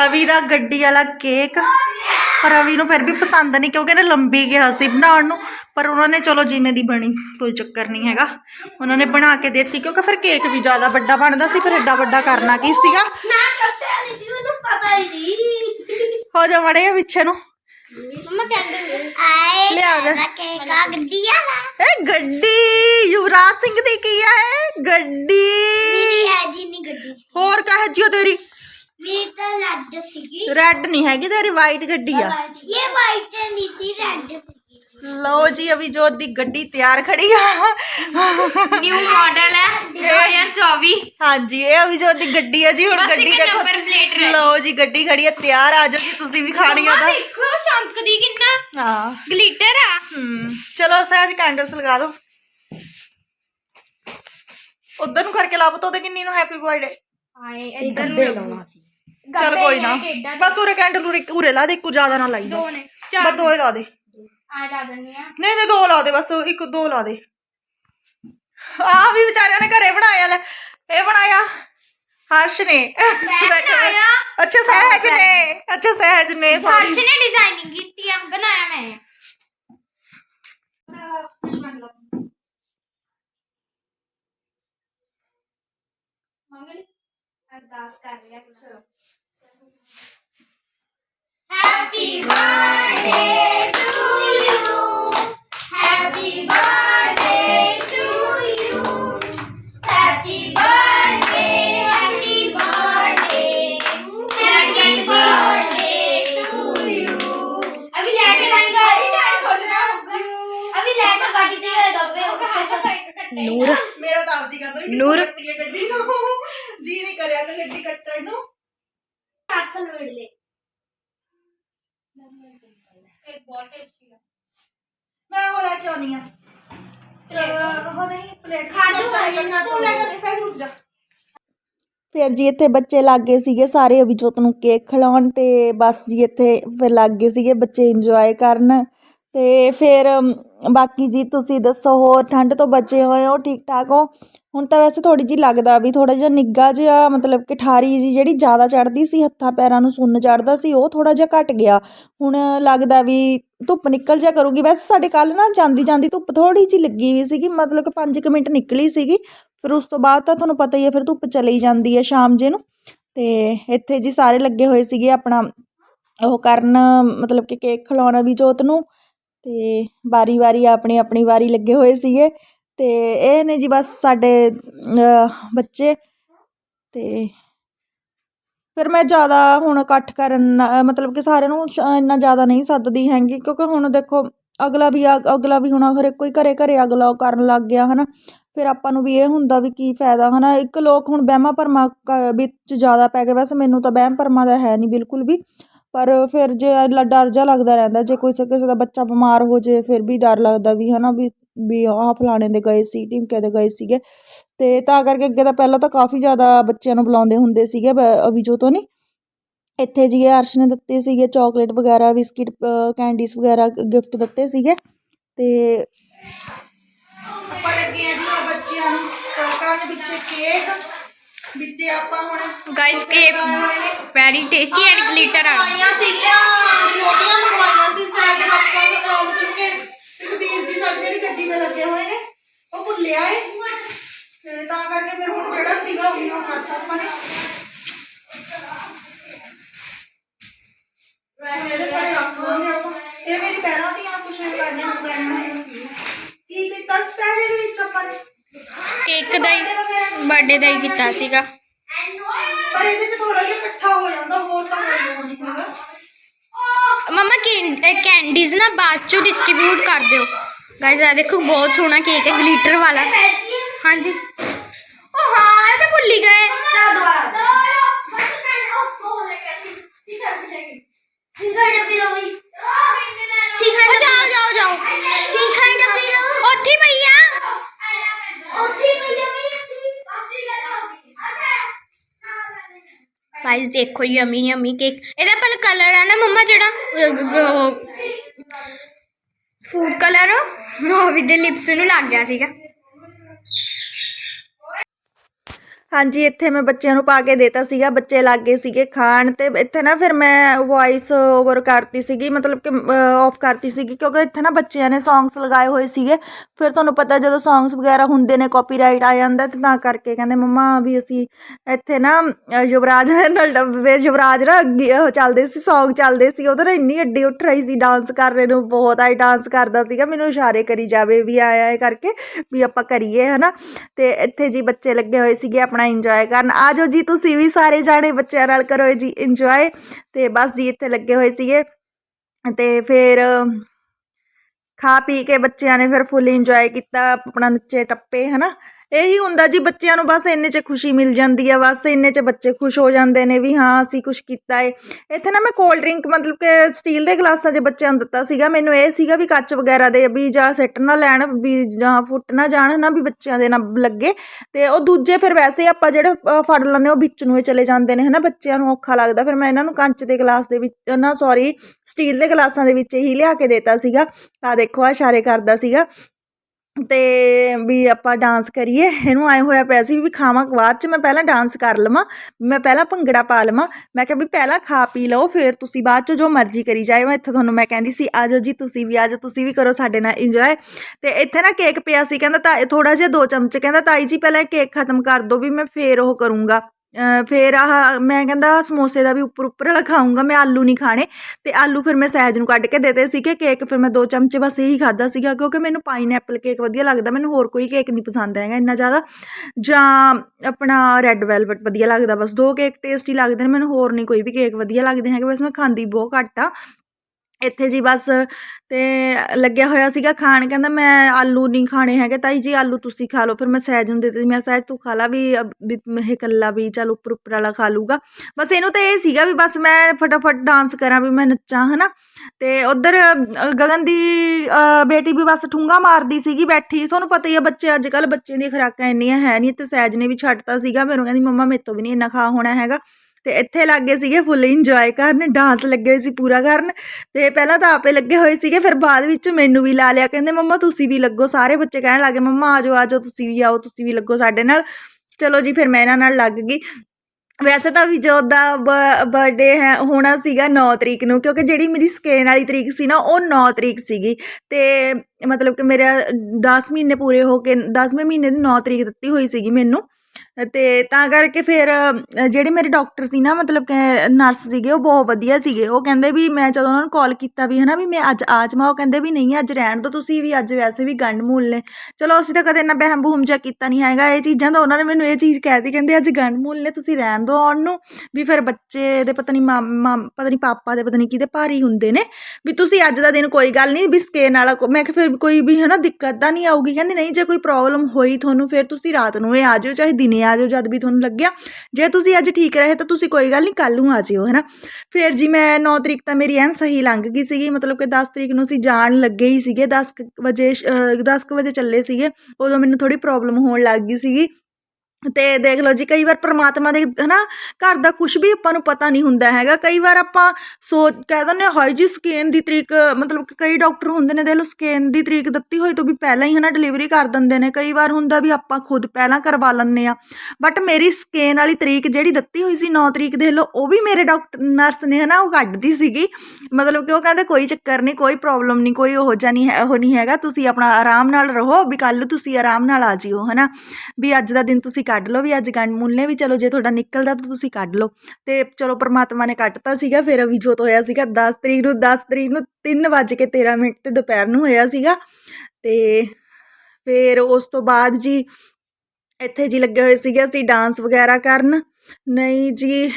A: ਅਵੀ ਦਾ ਗੱਡੀ ਵਾਲਾ ਕੇਕ ਪਰ ਅਵੀ ਨੂੰ ਫਿਰ ਵੀ ਪਸੰਦ ਨਹੀਂ ਕਿਉਂਕਿ ਇਹਨੇ ਲੰਬੀ ਕਿਹਾ ਸੀ ਬਣਾਉਣ ਨੂੰ ਪਰ ਉਹਨਾਂ ਨੇ ਚਲੋ ਜਿਵੇਂ ਦੀ ਬਣੀ ਕੋਈ ਚੱਕਰ ਨਹੀਂ ਹੈਗਾ। ਉਹਨਾਂ ਨੇ ਬਣਾ ਕੇ ਦਿੱਤੀ ਕਿਉਂਕਿ ਫਿਰ ਕੇਕ ਵੀ ਜ਼ਿਆਦਾ ਵੱਡਾ ਬਣਦਾ ਸੀ ਫਿਰ ਐਡਾ ਵੱਡਾ ਕਰਨਾ ਕੀ ਸੀਗਾ?
B: ਨਾ ਕਰਤੇ ਨਹੀਂ ਸੀ ਮੈਨੂੰ ਪਤਾ ਹੀ ਨਹੀਂ।
A: ਹੋ ਜਾ ਮੜੇ ਪਿੱਛੇ ਨੂੰ।
B: ਮੰਮਾ ਕੈਂਡਲ
C: ਆਏ
A: ਲਿਆ ਦੇ
C: ਕੇਕਾ ਗੱਡੀਆਂ ਨਾ।
A: ਇਹ ਗੱਡੀ ਯੁਵਰਾਜ ਸਿੰਘ ਦੀ ਕੀ ਹੈ ਗੱਡੀ।
C: ਮੇਰੀ ਹੈ ਜੀ ਨਹੀਂ ਗੱਡੀ।
A: ਹੋਰ ਕਹੇ ਜਿਓ ਤੇਰੀ।
C: ਮੇਰੀ ਤਾਂ ਲੱਡ ਸੀਗੀ।
A: ਰੈੱਡ ਨਹੀਂ ਹੈਗੀ ਤੇਰੀ ਵਾਈਟ ਗੱਡੀ ਆ।
C: ਇਹ ਵਾਈਟ ਨਹੀਂ ਸੀ ਰੈਡ ਸੀਗੀ।
A: ਲਓ ਜੀ ਅਭੀ ਜੋਤ ਦੀ ਗੱਡੀ ਤਿਆਰ ਖੜੀ ਆ।
B: ਨਿਊ ਮਾਡਲ ਹੈ 2024
A: ਹਾਂਜੀ ਇਹ ਅਭੀ ਜੋਤ ਦੀ ਗੱਡੀ ਹੈ ਜੀ ਹੁਣ
B: ਬਸ
A: ਗੱਡੀ
B: ਇੱਕ
A: ਦੇਖੋ।
B: ਨੰਬਰ ਪਲੇਟ ਰਹਿ
A: ਲਓ ਜੀ ਗੱਡੀ ਖੜੀ ਹੈ ਤਿਆਰ ਆ ਜਾਓ ਜੀ ਤੁਸੀਂ ਵੀ ਖਾਣੀ ਆ ਤਾਂ।
B: ਦੇਖੋ ਚਮਕਦੀ ਕਿੰਨਾ।
A: ਹਾਂ।
B: ਗਲਿਟਰ ਆ।
A: ਹਮ ਚਲੋ ਸਹਿਜ ਕੈਂਡਲਸ ਲਗਾ ਦਿਓ ਉਧਰ ਨੂੰ ਕਰਕੇ ਲਾ ਬਤੋ ਤੇ ਕਿੰਨੀ ਨੂੰ ਹੈਪੀ ਬਰਥਡੇ
B: ਹਾਏ ਇੱਧਰ ਨੂੰ ਲਾਉਣਾ ਸੀ।
A: ਚਲ ਕੋਈ ਨਾ। ਬਸ ਉਰੇ ਕੈਂਡਲ ਉਰੇ ਉਰੇ ਲਾ ਦੇ ਇੱਕੋ ਜ਼ਿਆਦਾ ਨਾ ਲਾਈ
B: ਦੋ
A: ਬਸ।
B: ਨੇ, ਚਾਰ
A: ਬਸ ਦੋ ਹੀ ਲਾ ਦੇ।
B: ਆ ਜਾ ਦਿੰਦੀ ਆ।
A: ਨਹੀਂ ਨਹੀਂ ਦੋ ਲਾ ਦੇ ਬਸ ਇੱਕ ਦੋ ਲਾ ਦੇ। ਆ ਵੀ ਵਿਚਾਰਿਆਂ ਨੇ ਘਰੇ ਬਣਾਇਆ ਲੈ ਇਹ ਬਣਾਇਆ ਹਰਸ਼ ਨੇ।
B: ਬਣਾਇਆ।
A: ਅੱਛਾ ਸਹਿਜ ਨੇ ਅੱਛਾ ਸਹਿਜ ਨੇ
B: ਹਰਸ਼
A: ਸੌਰੀ
B: ਨੇ ਡਿਜ਼ਾਈਨਿੰਗ ਕੀਤੀ ਆ ਬਣਾਇਆ ਮੈਂ। ਮੰਗਲ। ਅਰਦਾਸ ਕਰ ਲਿਆ ਕੁਛ
C: happy birthday to you happy birthday to you happy birthday happy birthday happy birthday to you
B: ਅਭੀ ਲੈ ਕੇ ਆਏਗਾ ਅਭੀ ਤਾਂ ਸੋਚਣਾ ਅਭੀ ਲੈ ਕੇ ਗੱਡੀ ਤੇ ਦੱਬੇ ਉਹ ਨੂਰ
A: ਮੇਰਾ ਤਾਂ ਆਪਦੀ ਕਹਿੰਦਾ ਕਿ
B: ਨੂਰ।
A: ਕੱਟੀ ਹੈ ਗੱਡੀ ਨੂੰ ਜੀ ਨਹੀਂ ਕਰਿਆ ਕਿ ਗੱਡੀ ਕੱਟਣ ਨੂੰ।
B: ਹੱਥ ਲਵੇੜ ਲੈ। ਇੱਕ ਬਹੁਤ ਟੇਸਟੀ ਆ।
A: ਮੈਂ ਉਹ ਲੈ ਕੇ ਆਉਣੀ ਆ। ਉਹ ਨਹੀਂ ਪਲੇਟ
B: ਖਾ
A: ਤੂੰ ਲੈ ਕੇ ਜਾ।
D: ਫਿਰ ਜੀ ਇੱਥੇ ਬੱਚੇ ਲੱਗੇ ਸੀਗੇ ਸਾਰੇ ਅਭਿਜੋਤ ਨੂੰ ਕੇਕ ਖਿਲਾਉਣ ਤੇ ਬਸ ਜੀ ਇੱਥੇ ਫਿਰ ਲੱਗੇ ਸੀਗੇ ਬੱਚੇ ਇੰਜੋਏ ਕਰਨ। ਤੇ ਫਿਰ ਬਾਕੀ ਜੀ ਤੁਸੀਂ ਦੱਸੋ ਹੋਰ ਠੰਡ ਤੋਂ ਬਚੇ ਹੋਏ ਹੋ ਠੀਕ ਠਾਕ ਹੋ? ਹੁਣ ਤਾਂ ਵੈਸੇ ਥੋੜ੍ਹੀ ਜਿਹੀ ਲੱਗਦਾ ਵੀ ਥੋੜ੍ਹਾ ਜਿਹਾ ਨਿੱਘਾ ਜਿਹਾ ਮਤਲਬ ਕਿ ਠਾਰੀ ਜੀ ਜਿਹੜੀ ਜ਼ਿਆਦਾ ਚੜ੍ਹਦੀ ਸੀ, ਹੱਥਾਂ ਪੈਰਾਂ ਨੂੰ ਸੁੰਨ ਚੜ੍ਹਦਾ ਸੀ, ਉਹ ਥੋੜ੍ਹਾ ਜਿਹਾ ਘਟ ਗਿਆ। ਹੁਣ ਲੱਗਦਾ ਵੀ ਧੁੱਪ ਨਿਕਲ ਜਾ ਕਰੂਗੀ। ਵੈਸੇ ਸਾਡੇ ਕੱਲ ਨਾ ਜਾਂਦੀ ਜਾਂਦੀ ਧੁੱਪ ਥੋੜ੍ਹੀ ਜਿਹੀ ਲੱਗੀ ਵੀ ਸੀਗੀ, ਮਤਲਬ ਕਿ 5 ਮਿੰਟ ਨਿਕਲੀ ਸੀਗੀ। ਫਿਰ ਉਸ ਤੋਂ ਬਾਅਦ ਤਾਂ ਤੁਹਾਨੂੰ ਪਤਾ ਹੀ ਹੈ ਫਿਰ ਧੁੱਪ ਚਲੀ ਜਾਂਦੀ ਹੈ ਸ਼ਾਮ ਜੇ ਨੂੰ। ਤੇ ਇੱਥੇ ਜੀ ਸਾਰੇ ਲੱਗੇ ਹੋਏ ਸੀਗੇ ਆਪਣਾ, ਉਹ ਕਰਨ ਮਤਲਬ ਕਿ ਕੇਕ ਖਿਲਾਉਣਾ ਵੀ ਜੋਤ ਨੂੰ। ਤੇ ਵਾਰੀ ਵਾਰੀ ਆਪਣੀ ਆਪਣੀ ਵਾਰੀ ਲੱਗੇ ਹੋਏ ਸੀਗੇ। ਤੇ ਇਹ ਨੇ ਜੀ ਬਸ ਸਾਡੇ ਬੱਚੇ। ਤੇ ਫਿਰ ਮੈਂ ਜ਼ਿਆਦਾ ਹੁਣ ਇਕੱਠ ਕਰਨ ਮਤਲਬ ਕਿ ਸਾਰਿਆਂ ਨੂੰ ਇੰਨਾ ਜ਼ਿਆਦਾ ਨਹੀਂ ਸੱਦਦੀ ਹੈਗੀ, ਕਿਉਂਕਿ ਹੁਣ ਦੇਖੋ ਅਗਲਾ ਵੀ ਅਗਲਾ ਵੀ ਹੁਣ ਹਰ ਕੋਈ ਘਰੇ ਘਰੇ ਅਗਲਾ ਕਰਨ ਲੱਗ ਗਿਆ ਹੈ ਨਾ ਫਿਰ ਆਪਾਂ ਨੂੰ ਵੀ ਇਹ ਹੁੰਦਾ ਵੀ ਕੀ ਫਾਇਦਾ, ਹਨਾ। ਇੱਕ ਲੋਕ ਹੁਣ ਵਹਿਮਾਂ ਭਰਮਾਂ ਕ- ਵਿੱਚ ਜ਼ਿਆਦਾ ਪੈ ਗਏ ਵੈਸੇ ਮੈਨੂੰ ਤਾਂ ਵਹਿਮ ਭਰਮਾਂ ਦਾ ਹੈ ਨਹੀਂ ਬਿਲਕੁਲ ਵੀ। ਪਰ ਫਿਰ ਜੇ ਡਰ ਜਿਹਾ ਲੱਗਦਾ ਰਹਿੰਦਾ, ਜੇ ਕੋਈ ਕਿਸੇ ਦਾ ਬੱਚਾ ਬਿਮਾਰ ਹੋ ਜੇ, ਫਿਰ ਵੀ ਡਰ ਲੱਗਦਾ ਵੀ, ਹਨਾ, ਵੀ ਵੀ ਆਹ ਫਲਾਣੇ ਦੇ ਗਏ ਸੀ ਢਿਮਕੇ ਦੇ ਗਏ ਸੀਗੇ। ਤੇ ਤਾਂ ਕਰਕੇ ਅੱਗੇ ਤਾਂ ਪਹਿਲਾਂ ਤਾਂ ਕਾਫੀ ਜ਼ਿਆਦਾ ਬੱਚਿਆਂ ਨੂੰ ਬੁਲਾਉਂਦੇ ਹੁੰਦੇ ਸੀਗੇ ਅਵਿਜੋਤ ਹੋਣੀ ਇੱਥੇ ਜੀ ਅਰਸ਼ ਨੇ ਦਿੱਤੇ ਸੀਗੇ ਚਾਕਲੇਟ ਵਗੈਰਾ ਬਿਸਕਿਟ ਕੈਂਡੀਜ਼ ਵਗੈਰਾ ਗਿਫਟ ਦਿੱਤੇ ਸੀਗੇ। ਤੇ
A: ਆਪਾਂ ਲੱਗੇ ਆ ਜੀ ਹੁਣ ਬੱਚਿਆਂ ਨੂੰ ਸਰਕਾਂ ਦੇ ਵਿੱਚ ਕੇਕ ਵਿੱਚੇ ਆਪਾਂ ਹੁਣ
B: guys cake very tasty and glitter ਆ।
A: ਸੀਗੀਆਂ ਛੋਟੀਆਂ ਮੰਗਵਾਈਆਂ ਸੀ ਸਹਿਜ ਆਪਾਂ ਮਤਲਬ ਕਿ ਇੱਕ ਵੀਰ ਜੀ ਸਾਡੀ ਜਿਹੜੀ ਗੱਡੀ ਤੇ ਲੱਗੇ ਹੋਏ ਨੇ ਉਹ ਭੁੱਲਿਆ ਏ ਤੇ ਤਾਂ ਕਰਕੇ ਫਿਰ ਹੁਣ ਜਿਹੜਾ ਸੀਗਾ ਉਹ ਵੀ ਹੁਣ ਕਰਤਾ ਆਪਾਂ ਨੇ ਵੈਸੇ ਇਹਦੇ ਪਰ ਰੱਖ ਲਾਂਗੇ ਆਪਾਂ ਇਹ ਮੇਰੀ ਪੈਰਾਂ ਦੀਆਂ ਕੁਛ ਕਰਨੀਆਂ ਮੰਗਵਾਈਆਂ ਹੋਈਆਂ ਸੀ ਕੀ ਕੀਤਾ ਸੀ ਸਹਿਜ ਇਹਦੇ ਵਿੱਚ ਆਪਾਂ ਨੇ
B: ਕੇਕ ਦਾ ਹੀ ਬਰਥਡੇ ਦਾ ਹੀ ਕੀਤਾ ਸੀਗਾ। कैंडीज ना बाद चो डिस्ट्रीब्यूट कर दो गाइस यार
C: देखो बहुत सोना केक
B: है ग्लिटर वाला हाँ जी ओ हाँ तो भूल केक ਕਲਰ ਹੈ ਨਾ ਮੰਮਾ ਜਿਹੜਾ ਫੂਡ ਕਲਰ ਉਹ ਵੀ ਦੇ ਲਿਪਸ ਨੂੰ ਲੱਗ ਗਿਆ ਸੀਗਾ।
A: ਹਾਂਜੀ, ਇੱਥੇ ਮੈਂ ਬੱਚਿਆਂ ਨੂੰ ਪਾ ਕੇ ਦੇਤਾ ਸੀਗਾ, ਬੱਚੇ ਲੱਗੇ ਸੀਗੇ ਖਾਣ ਤੇ ਇੱਥੇ ਨਾ ਫਿਰ ਮੈਂ ਵੌਇਸ ਓਵਰ ਕਰਤੀ ਸੀਗੀ, ਮਤਲਬ ਕਿ ਆਫ ਕਰਤੀ ਸੀਗੀ ਕਿਉਂਕਿ ਇੱਥੇ ਨਾ ਬੱਚਿਆਂ ਨੇ ਸੌਂਗਸ ਲਗਾਏ ਹੋਏ ਸੀਗੇ। ਫਿਰ ਤੁਹਾਨੂੰ ਪਤਾ ਜਦੋਂ ਸੌਂਗਸ ਵਗੈਰਾ ਹੁੰਦੇ ਨੇ ਕਾਪੀਰਾਈਟ ਆ ਜਾਂਦਾ ਤੇ ਤਾਂ ਕਰਕੇ ਕਹਿੰਦੇ, ਮੰਮਾ, ਵੀ ਅਸੀਂ ਇੱਥੇ ਨਾ ਯੁਵਰਾਜ ਮੇਰੇ ਨਾਲ ਡੱਬੇ ਯੁਵਰਾਜ ਨਾ ਅੱਗੇ ਚੱਲਦੇ ਸੀ ਸੌਂਗ ਚੱਲਦੇ ਸੀ, ਉਹਦੇ ਨਾਲ ਇੰਨੀ ਅੱਡੀ ਉੱਠ ਰਹੀ ਸੀ ਡਾਂਸ ਕਰ ਰਹੇ ਨੂੰ ਬਹੁਤ ਆਈ ਡਾਂਸ ਕਰਦਾ ਸੀਗਾ, ਮੈਨੂੰ ਇਸ਼ਾਰੇ ਕਰੀ ਜਾਵੇ ਵੀ ਆਇਆ ਹੈ ਕਰਕੇ ਵੀ ਆਪਾਂ ਕਰੀਏ, ਹਨਾ? ਤੇ ਇੱਥੇ ਜੀ ਬੱਚੇ ਲੱਗੇ ਹੋਏ ਸੀਗੇ ਆਪਣਾ ਇੰਜੋਏ ਕਰਨ। ਆਜੋ ਜੀ, ਤੁਸੀਂ ਵੀ ਸਾਰੇ ਜਾਣੇ ਬੱਚਿਆਂ ਨਾਲ ਕਰੋ ਜੀ ਇੰਜੋਏ ਤੇ ਬਸ ਜੀ, ਇੱਥੇ ਲੱਗੇ ਹੋਏ ਸੀਗੇ। ਤੇ ਫਿਰ ਖਾ ਪੀ ਕੇ ਬੱਚਿਆਂ ਨੇ ਫਿਰ ਫੁੱਲ ਇੰਜੋਏ ਕੀਤਾ, ਆਪਣਾ ਨੱਚੇ ਟੱਪੇ ਹਨਾ? ਇਹੀ ਹੁੰਦਾ ਜੀ ਬੱਚਿਆਂ ਨੂੰ ਬਸ ਇੰਨੇ 'ਚ ਖੁਸ਼ੀ ਮਿਲ ਜਾਂਦੀ ਆ, ਬਸ ਇੰਨੇ 'ਚ ਬੱਚੇ ਖੁਸ਼ ਹੋ ਜਾਂਦੇ ਨੇ ਵੀ ਹਾਂ, ਅਸੀਂ ਕੁਝ ਕੀਤਾ ਏ। ਇੱਥੇ ਨਾ ਮੈਂ ਕੋਲਡ ਡਰਿੰਕ ਮਤਲਬ ਕਿ ਸਟੀਲ ਦੇ ਗਲਾਸਾਂ 'ਚ ਬੱਚਿਆਂ ਨੂੰ ਦਿੱਤਾ ਸੀਗਾ, ਮੈਨੂੰ ਇਹ ਸੀਗਾ ਵੀ ਕੱਚ ਵਗੈਰਾ ਦੇ ਵੀ ਜਾਂ ਸਿੱਟ ਨਾ ਲੈਣ, ਵੀ ਜਾਂ ਫੁੱਟ ਨਾ ਜਾਣ ਨਾ ਵੀ ਬੱਚਿਆਂ ਦੇ ਨਾ ਲੱਗੇ। ਤੇ ਉਹ ਦੂਜੇ ਫਿਰ ਵੈਸੇ ਆਪਾਂ ਜਿਹੜੇ ਫੜ ਲੈਂਦੇ ਉਹ ਵਿੱਚ ਨੂੰ ਹੀ ਚਲੇ ਜਾਂਦੇ ਨੇ, ਹਨਾ, ਬੱਚਿਆਂ ਨੂੰ ਔਖਾ ਲੱਗਦਾ। ਫਿਰ ਮੈਂ ਇਹਨਾਂ ਨੂੰ ਕੰਚ ਦੇ ਗਲਾਸ ਦੇ ਵਿੱਚ, ਨਾ ਸੌਰੀ ਸਟੀਲ ਦੇ ਗਲਾਸਾਂ ਦੇ ਵਿੱਚ ਹੀ ਲਿਆ ਕੇ ਦੇਤਾ ਸੀਗਾ। ਆ ਦੇਖੋ ਆ ਇਸ਼ਾਰੇ ਕਰਦਾ ਸੀਗਾ। ਅਤੇ ਵੀ ਆਪਾਂ ਡਾਂਸ ਕਰੀਏ। ਇਹਨੂੰ ਆਏ ਹੋਇਆ ਪਿਆ ਸੀ ਵੀ ਖਾਵਾਂ ਬਾਅਦ ਚ ਮੈਂ ਪਹਿਲਾਂ ਡਾਂਸ ਕਰ ਲਵਾਂ, ਮੈਂ ਪਹਿਲਾਂ ਭੰਗੜਾ ਪਾ ਲਵਾਂ। ਮੈਂ ਕਿਹਾ ਵੀ ਪਹਿਲਾਂ ਖਾ ਪੀ ਲਓ, ਫਿਰ ਤੁਸੀਂ ਬਾਅਦ ਚ ਜੋ ਮਰਜ਼ੀ ਕਰੀ ਜਾਏ ਮੈਂ ਇੱਥੇ ਤੁਹਾਨੂੰ ਮੈਂ ਕਹਿੰਦੀ ਸੀ ਆਜੋ ਜੀ ਤੁਸੀਂ ਵੀ ਆਜੋ ਤੁਸੀਂ ਵੀ ਕਰੋ, ਸਾਡੇ ਨਾਲ ਇੰਜੋਏ ਅਤੇ ਇੱਥੇ ਨਾ ਕੇਕ ਪਿਆ ਸੀ, ਕਹਿੰਦਾ ਤਾਂ ਥੋੜ੍ਹਾ ਜਿਹਾ ਦੋ ਚਮਚ, ਕਹਿੰਦਾ ਤਾਈ ਜੀ ਪਹਿਲਾਂ ਇਹ ਕੇਕ ਖਤਮ ਕਰ ਦਿਓ ਵੀ ਮੈਂ ਫੇਰ ਉਹ ਕਰੂੰਗਾ। ਫਿਰ ਆਹ ਮੈਂ ਕਹਿੰਦਾ ਸਮੋਸੇ ਦਾ ਵੀ ਉੱਪਰ ਉੱਪਰ ਵਾਲਾ ਖਾਊਂਗਾ, ਮੈਂ ਆਲੂ ਨਹੀਂ ਖਾਣੇ। ਤੇ ਆਲੂ ਫਿਰ ਮੈਂ ਸਹਿਜ ਨੂੰ ਕੱਢ ਕੇ ਦੇਤੇ ਸੀਗੇ ਕੇਕ ਫਿਰ ਮੈਂ ਦੋ ਚਮਚੇ ਬਸ ਇਹੀ ਖਾਦਾ ਸੀਗਾ, ਕਿਉਂਕਿ ਮੈਨੂੰ ਪਾਈਨਐਪਲ ਕੇਕ ਵਧੀਆ ਲੱਗਦਾ, ਮੈਨੂੰ ਹੋਰ ਕੋਈ ਕੇਕ ਨਹੀਂ ਪਸੰਦ ਹੈਗਾ ਇੰਨਾ ਜ਼ਿਆਦਾ। ਜਾਂ ਆਪਣਾ ਰੈੱਡ ਵੈਲਵਟ ਵਧੀਆ ਲੱਗਦਾ, ਬਸ ਦੋ ਕੇਕ ਟੇਸਟੀ ਲੱਗਦੇ ਨੇ, ਮੈਨੂੰ ਹੋਰ ਨਹੀਂ ਕੋਈ ਵੀ ਕੇਕ ਵਧੀਆ ਲੱਗਦੇ ਹੈਗੇ, ਬਸ ਮੈਂ ਖਾਂਦੀ ਬਹੁਤ ਘੱਟ ਆ। ਇੱਥੇ ਜੀ ਬਸ ਅਤੇ ਲੱਗਿਆ ਹੋਇਆ ਸੀਗਾ ਖਾਣ, ਕਹਿੰਦਾ ਮੈਂ ਆਲੂ ਨਹੀਂ ਖਾਣੇ ਹੈਗੇ, ਤਾਈ ਜੀ ਆਲੂ ਤੁਸੀਂ ਖਾ ਲਓ, ਫਿਰ ਮੈਂ ਸਹਿਜ ਨੂੰ ਦੇ ਦਿੱਤੇ ਮੈਂ ਸਹਿਜ ਤੂੰ ਖਾ ਲਾ ਵੀ ਇਹ ਇਕੱਲਾ ਵੀ ਚੱਲ ਉੱਪਰ ਉੱਪਰ ਵਾਲਾ ਖਾ ਲੂਗਾ। ਬਸ ਇਹਨੂੰ ਤਾਂ ਇਹ ਸੀਗਾ ਵੀ ਬਸ ਮੈਂ ਫਟਾਫਟ ਡਾਂਸ ਕਰਾਂ ਵੀ ਮੈਂ ਨੱਚਾਂ, ਹਨਾ। ਤੇ ਉਧਰ ਗਗਨ ਦੀ ਬੇਟੀ ਵੀ ਬਸ ਠੂੰਗਾ ਮਾਰਦੀ ਸੀਗੀ, ਬੈਠੀ। ਤੁਹਾਨੂੰ ਪਤਾ ਹੀ ਆ ਬੱਚੇ ਅੱਜ ਕੱਲ ਬੱਚਿਆਂ ਦੀਆਂ ਖੁਰਾਕਾਂ ਇੰਨੀਆਂ ਹੈ ਨਹੀਂ ਤੇ ਸਹਿਜ ਨੇ ਵੀ ਛੱਡਤਾ ਸੀਗਾ ਮੈਨੂੰ ਕਹਿੰਦੀ ਮੰਮਾ ਮੇਰੇ ਤੋਂ ਵੀ ਨਹੀਂ ਇੰਨਾ ਖਾ ਹੋਣਾ ਹੈਗਾ। ਤੇ ਇੱਥੇ ਲੱਗੇ ਸੀਗੇ ਫੁੱਲ ਇੰਜੋਏ ਕਰਨ, ਡਾਂਸ ਲੱਗੇ ਹੋਏ ਸੀ ਪੂਰਾ ਕਰਨ ਤੇ ਪਹਿਲਾਂ ਤਾਂ ਆਪੇ ਲੱਗੇ ਹੋਏ ਸੀਗੇ, ਫਿਰ ਬਾਅਦ ਵਿੱਚ ਮੈਨੂੰ ਵੀ ਲਾ ਲਿਆ, ਕਹਿੰਦੇ ਮੰਮਾ ਤੁਸੀਂ ਵੀ ਲੱਗੋ, ਸਾਰੇ ਬੱਚੇ ਕਹਿਣ ਲੱਗੇ ਮੰਮਾ ਆਜੋ ਆਜੋ ਤੁਸੀਂ ਵੀ ਆਓ, ਤੁਸੀਂ ਵੀ ਲੱਗੋ ਸਾਡੇ ਨਾਲ। ਚਲੋ ਜੀ, ਫਿਰ ਮੈਂ ਇਹਨਾਂ ਨਾਲ ਲੱਗ ਗਈ। ਵੈਸੇ ਤਾਂ ਵੀ ਵਿਜੋਤ ਦਾ ਬਰਥਡੇ ਹੈ, ਹੋਣਾ ਸੀਗਾ 9 ਤਰੀਕ ਨੂੰ, ਕਿਉਂਕਿ ਜਿਹੜੀ ਮੇਰੀ ਸਕੇਨ ਵਾਲੀ ਤਰੀਕ ਸੀ ਨਾ, ਉਹ 9 ਤਰੀਕ ਸੀਗੀ। ਤੇ ਮਤਲਬ ਕਿ ਮੇਰਾ 10 ਮਹੀਨੇ ਪੂਰੇ ਹੋ ਕੇ 10ਵੇਂ ਮਹੀਨੇ ਦੀ 9 ਤਰੀਕ ਦਿੱਤੀ ਹੋਈ ਸੀਗੀ ਮੈਨੂੰ। ਅਤੇ ਤਾਂ ਕਰਕੇ ਫਿਰ ਜਿਹੜੇ ਮੇਰੇ ਡਾਕਟਰ ਸੀ ਨਾ, ਮਤਲਬ ਕਿ ਨਰਸ ਸੀਗੇ, ਉਹ ਬਹੁਤ ਵਧੀਆ ਸੀਗੇ। ਉਹ ਕਹਿੰਦੇ ਵੀ ਮੈਂ ਜਦੋਂ ਉਹਨਾਂ ਨੂੰ ਕਾਲ ਕੀਤਾ ਵੀ ਹੈ ਨਾ ਵੀ ਮੈਂ ਅੱਜ ਆ ਜਾਵਾਂ, ਉਹ ਕਹਿੰਦੇ ਵੀ ਨਹੀਂ, ਅੱਜ ਰਹਿਣ ਦਿਓ ਤੁਸੀਂ ਵੀ, ਅੱਜ ਵੈਸੇ ਵੀ ਗੰਢ ਮੂਲ ਨੇ। ਚਲੋ, ਅਸੀਂ ਤਾਂ ਕਦੇ ਇੰਨਾ ਬਹਿਮ ਬੂਮ ਜਿਹਾ ਕੀਤਾ ਨਹੀਂ ਹੈਗਾ। ਇਹ ਚੀਜ਼ਾਂ ਤਾਂ ਉਹਨਾਂ ਨੇ ਮੈਨੂੰ ਇਹ ਚੀਜ਼ ਕਹਿਤੀ ਕਹਿੰਦੇ ਅੱਜ ਗੰਢ ਮੂਲ ਨੇ, ਤੁਸੀਂ ਰਹਿਣ ਦਿਓ ਆਉਣ ਨੂੰ। ਵੀ ਫਿਰ ਬੱਚੇ ਦੇ ਪਤਾ ਨਹੀਂ ਮਾਮਾ ਪਤਾ ਨਹੀਂ ਪਾਪਾ ਦੇ, ਪਤਾ ਨਹੀਂ ਕਿਹਦੇ ਭਾਰੀ ਹੁੰਦੇ ਨੇ। ਵੀ ਤੁਸੀਂ ਅੱਜ ਦਾ ਦਿਨ ਕੋਈ ਗੱਲ ਨਹੀਂ ਵੀ ਸਕੇਨ ਵਾਲਾ ਮੈਂ ਕਿਹਾ ਫਿਰ ਕੋਈ ਵੀ ਹੈ ਨਾ ਦਿੱਕਤ ਤਾਂ ਨਹੀਂ ਆਊਗੀ। ਕਹਿੰਦੇ ਨਹੀਂ, ਜੇ ਕੋਈ ਪ੍ਰੋਬਲਮ ਹੋਈ ਤੁਹਾਨੂੰ, ਫਿਰ ਤੁਸੀਂ ਰਾਤ ਨੂੰ ਇਹ ਆ ਜਾਇਓ ਚਾਹੇ ਦਿਨੇ ਆ ਜਾਓ ਜਦ ਵੀ ਤੁਹਾਨੂੰ ਲੱਗਿਆ। ਜੇ ਤੁਸੀਂ ਅੱਜ ਠੀਕ ਰਹੇ ਤਾਂ ਤੁਸੀਂ ਕੋਈ ਗੱਲ ਨਹੀਂ ਕੱਲ ਨੂੰ ਆ ਜਿਓ, ਹਨਾ। ਫਿਰ ਜੀ ਮੈਂ 9 ਤਰੀਕ ਤਾਂ ਮੇਰੀ ਐਨ ਸਹੀ ਲੰਘ ਗਈ ਸੀਗੀ, ਮਤਲਬ ਕਿ 10 ਤਰੀਕ ਨੂੰ ਅਸੀਂ ਜਾਣ ਲੱਗੇ ਹੀ ਸੀਗੇ 10 ਕੁ ਵਜੇ 10 ਕੁ ਵਜੇ ਚੱਲੇ ਸੀਗੇ, ਉਦੋਂ ਮੈਨੂੰ ਥੋੜੀ ਪ੍ਰੋਬਲਮ ਹੋਣ ਲੱਗ ਗਈ ਸੀਗੀ। ਅਤੇ ਦੇਖ ਲਓ ਜੀ, ਕਈ ਵਾਰ ਪਰਮਾਤਮਾ ਦੇ ਹੈ ਨਾ ਘਰ ਦਾ ਕੁਛ ਵੀ ਆਪਾਂ ਨੂੰ ਪਤਾ ਨਹੀਂ ਹੁੰਦਾ ਹੈਗਾ। ਕਈ ਵਾਰ ਆਪਾਂ ਸੋਚ, ਕਹਿ ਦਿੰਦੇ ਹਾਂ ਹਾਈ ਜੀ ਸਕੇਨ ਦੀ ਤਰੀਕ, ਮਤਲਬ ਕਿ ਕਈ ਡਾਕਟਰ ਹੁੰਦੇ ਨੇ, ਦੇਖ ਲਓ ਸਕੇਨ ਦੀ ਤਰੀਕ ਦਿੱਤੀ ਹੋਈ ਤੋਂ ਵੀ ਪਹਿਲਾਂ ਹੀ ਹੈ ਨਾ ਡਿਲੀਵਰੀ ਕਰ ਦਿੰਦੇ ਨੇ। ਕਈ ਵਾਰ ਹੁੰਦਾ ਵੀ ਆਪਾਂ ਖੁਦ ਪਹਿਲਾਂ ਕਰਵਾ ਲੈਂਦੇ ਆ ਬਟ ਮੇਰੀ ਸਕੇਨ ਵਾਲੀ ਤਰੀਕ ਜਿਹੜੀ ਦਿੱਤੀ ਹੋਈ ਸੀ 9 ਤਰੀਕ, ਦੇਖ ਲਓ, ਉਹ ਵੀ ਮੇਰੇ ਡਾਕਟਰ ਨਰਸ ਨੇ ਹੈ ਨਾ ਉਹ ਕੱਢਦੀ ਸੀਗੀ। ਮਤਲਬ ਕਿ ਉਹ ਕਹਿੰਦੇ, ਕੋਈ ਚੱਕਰ ਨਹੀਂ, ਕੋਈ ਪ੍ਰੋਬਲਮ ਨਹੀਂ, ਕੋਈ ਉਹ ਜਿਹਾ ਨਹੀਂ ਹੈ, ਉਹ ਨਹੀਂ ਹੈਗਾ। ਤੁਸੀਂ ਆਪਣਾ ਆਰਾਮ ਨਾਲ ਰਹੋ, ਵੀ ਕੱਲ ਤੁਸੀਂ ਆਰਾਮ ਨਾਲ ਆ ਜਿਓ ਹੈ ਨਾ ਵੀ ਅੱਜ ਦਾ ਦਿਨ ਤੁਸੀਂ ਕੱਢ ਲਓ ਵੀ ਅੱਜ ਗੰਡ ਮੁੱਲਨੇ ਵੀ ਚਲੋ ਜੇ ਤੁਹਾਡਾ ਨਿਕਲਦਾ ਤਾਂ ਤੁਸੀਂ ਕੱਢ ਲਓ। ਤੇ ਚਲੋ ਪ੍ਰਮਾਤਮਾ ਨੇ ਕੱਟਤਾ ਸੀਗਾ, ਫਿਰ ਅਵੀ ਜੋਤ ਹੋਇਆ ਸੀਗਾ 10 ਤਰੀਕ ਨੂੰ 10 ਤਰੀਕ ਨੂੰ 3 ਵੱਜ ਕੇ 13 ਮਿੰਟ ਤੇ ਦੁਪਹਿਰ ਨੂੰ ਹੋਇਆ ਸੀਗਾ। ਤੇ ਫਿਰ ਉਸ ਤੋਂ ਬਾਅਦ ਜੀ ਇੱਥੇ ਜੀ ਲੱਗੇ ਹੋਏ ਸੀਗੇ ਅਸੀਂ ਡਾਂਸ ਵਗੈਰਾ ਕਰਨ। ਨਹੀਂ ਜੀ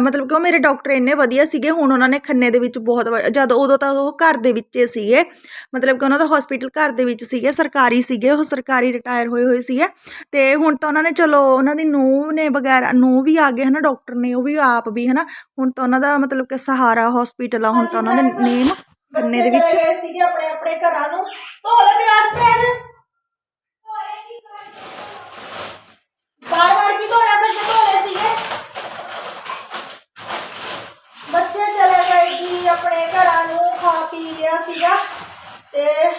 A: ਮਤਲਬ ਕਿ ਉਹ ਮੇਰੇ ਡਾਕਟਰ ਇੰਨੇ ਵਧੀਆ ਸੀਗੇ ਹੁਣ ਉਹਨਾਂ ਨੇ ਖੰਨੇ ਦੇ ਵਿੱਚ ਬਹੁਤ ਵ- ਜਦ ਉਦੋਂ ਤਾਂ ਉਹ ਘਰ ਦੇ ਵਿੱਚ ਹੀ ਸੀਗੇ। ਮਤਲਬ ਕਿ ਉਹਨਾਂ ਦਾ ਹਸਪੀਟਲ ਘਰ ਦੇ ਵਿੱਚ ਸੀਗੇ ਸਰਕਾਰੀ ਸੀਗੇ ਉਹ ਸਰਕਾਰੀ ਰਿਟਾਇਰ ਹੋਏ ਹੋਏ ਸੀਗੇ। ਤੇ ਹੁਣ ਤਾਂ ਉਹਨਾਂ ਨੇ ਚਲੋ ਉਹਨਾਂ ਦੀ ਨੂੰਹ ਨੇ ਵਗੈਰਾ ਨੂੰਹ ਵੀ ਆ ਗਏ ਹਨਾ ਡਾਕਟਰ ਨੇ ਉਹ ਵੀ ਆਪ ਵੀ ਹਨਾ। ਹੁਣ ਤਾਂ ਉਹਨਾਂ ਦਾ ਮਤਲਬ ਕਿ ਸਹਾਰਾ ਹਸਪੀਟਲ ਆ ਹੁਣ ਤਾਂ ਉਹਨਾਂ ਦੇ ਨੇਮ ਖੰਨੇ ਦੇ ਵਿੱਚ।
E: ਸੀਗੇ ਆਪਣੇ ਆਪਣੇ ਘਰਾਂ ਨੂੰ। ਧੋ ਲੈ ਪਿਆਜ਼ ਸਹਿਜ। ਬਾਰ ਬਾਰ ਕੀ ਧੋਣਾ ਫਿਰ ਜੇ ਤੇ